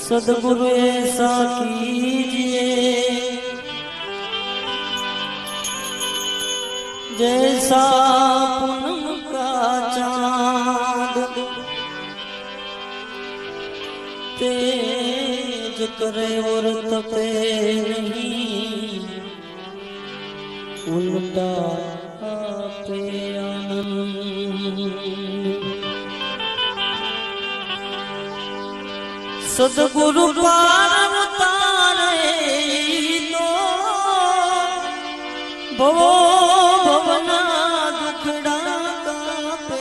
सदगुरु ऐसा कीजिए जैसा पूनम का चांद तेज करे और तपे नहीं उल्टा સદગુરુ પાર તારે તો ભવો ભવના દુખડા કાપે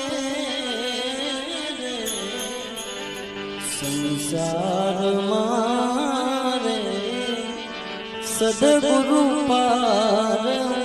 સંસાર મારે સદગુરુ પાર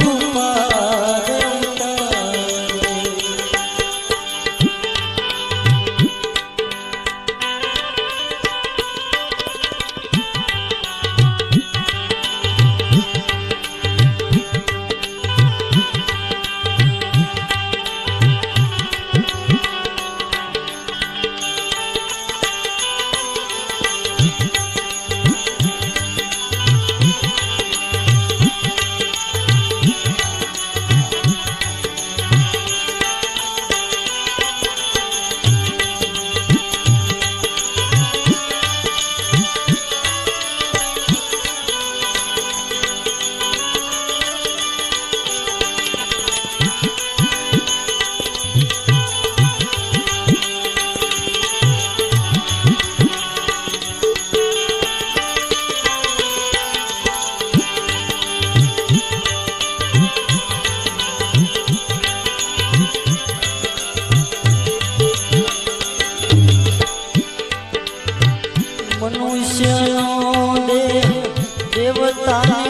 મનુષ્ય દેહ દેવતા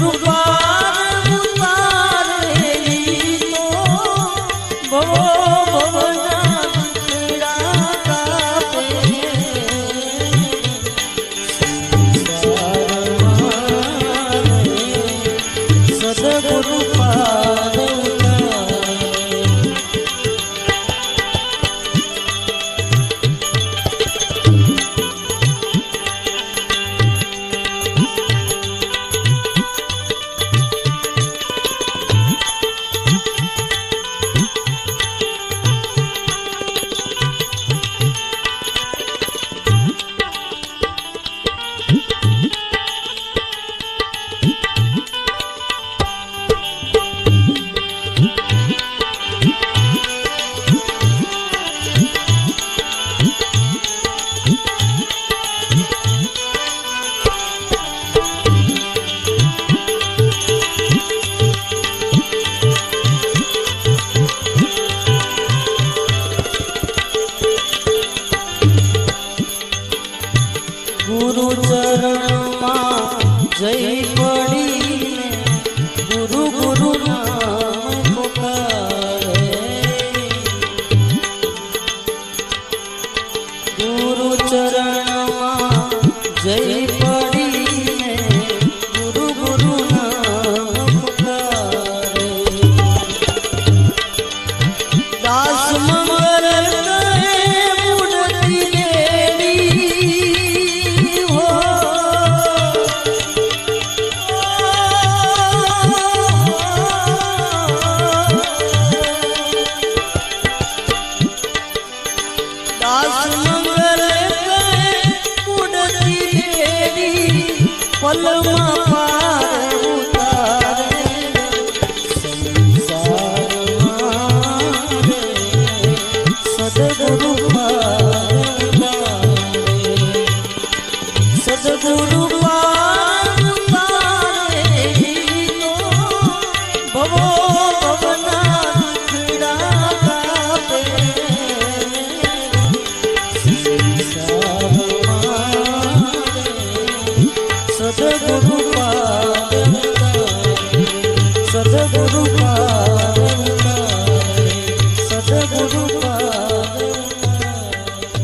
Thuốc 可以 દાસ મંગલ